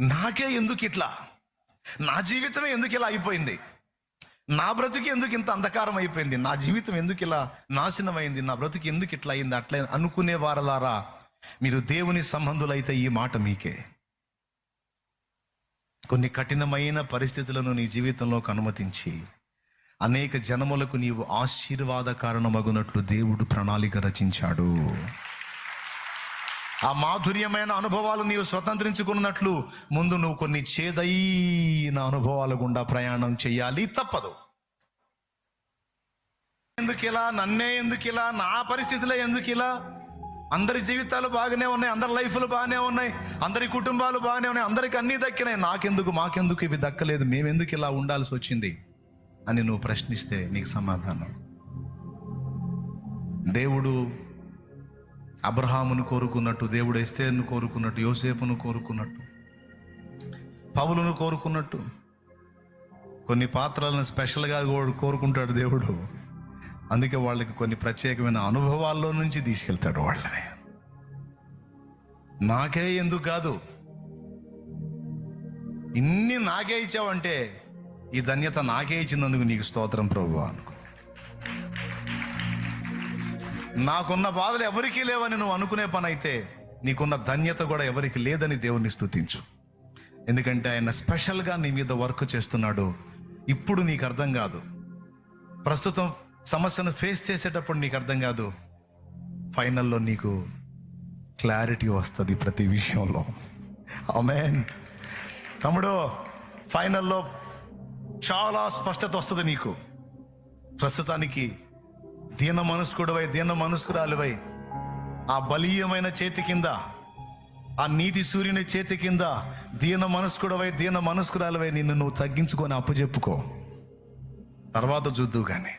నాకే ఎందుకు ఇట్లా? నా జీవితమే ఎందుకు ఇలా అయిపోయింది? నా బ్రతుకు ఎందుకు ఇంత అంధకారం అయిపోయింది? నా జీవితం ఎందుకు ఇలా నాశనం అయింది నా బ్రతుకు ఎందుకు ఇట్లా అయింది? అట్లా అనుకునే వారలారా మీరు దేవుని సంబంధులైతే ఈ మాట మీకే. కొన్ని కఠినమైన పరిస్థితులను నీ జీవితంలోకి అనుమతించి అనేక జనములకు నీవు ఆశీర్వాద కారణమగునట్లు దేవుడు ప్రణాళిక రచించాడు. ఆ మాధుర్యమైన అనుభవాలు నీవు స్వతంత్రించుకున్నట్లు ముందు నువ్వు కొన్ని చేదైన అనుభవాల గుండా ప్రయాణం చేయాలి తప్పదు. ఎందుకు ఇలా నన్నే ఎందుకు ఇలా నా పరిస్థితులే ఎందుకు ఇలా అందరి జీవితాలు బాగానే ఉన్నాయి అందరి లైఫ్లు బాగానే ఉన్నాయి అందరి కుటుంబాలు బాగానే ఉన్నాయి అందరికి అన్నీ దక్కినాయి. నాకెందుకు మాకెందుకు ఇవి దక్కలేదు? మేమెందుకు ఇలా ఉండాల్సి వచ్చింది? అని నువ్వు ప్రశ్నిస్తే నీకు సమాధానం. దేవుడు అబ్రహామును కోరుకున్నట్టు దేవుడు ఎస్తేర్ను కోరుకున్నట్టు యోసేపును కోరుకున్నట్టు పౌలును కోరుకున్నట్టు కొన్ని పాత్రలను స్పెషల్గా కోరుకుంటాడు దేవుడు. అందుకే వాళ్ళకి కొన్ని ప్రత్యేకమైన అనుభవాల్లో నుంచి తీసుకెళ్తాడు వాళ్ళని. నాకే ఎందుకు కాదు? ఇన్ని నాకే ఇచ్చావంటే ఈ ధన్యత నాకే ఇచ్చినందుకు నీకు స్తోత్రం ప్రభు అనుకో. నాకున్న బాధలు ఎవరికీ లేవని నువ్వు అనుకునే పని అయితే నీకున్న ధన్యత కూడా ఎవరికి లేదని దేవుణ్ణి స్థుతించు ఎందుకంటే ఆయన స్పెషల్గా నీ మీద వర్క్ చేస్తున్నాడు. ఇప్పుడు నీకు అర్థం కాదు. ప్రస్తుతం సమస్యను ఫేస్ చేసేటప్పుడు నీకు అర్థం కాదు. ఫైనల్లో నీకు క్లారిటీ వస్తుంది ప్రతి విషయంలో. అమెన్ తమ్ముడు ఫైనల్లో చాలా స్పష్టత వస్తుంది నీకు. ప్రస్తుతానికి దీన మనస్కుడవై దీన మనస్కురాలువై ఆ బలీయమైన చేతి కింద ఆ నీతి సూర్యుని చేతి కింద దీన మనస్కుడవై దీన మనస్కురాలువై నిన్ను నువ్వు తగ్గించుకొని అప్పచెప్పుకో తర్వాత చూద్దు కానీ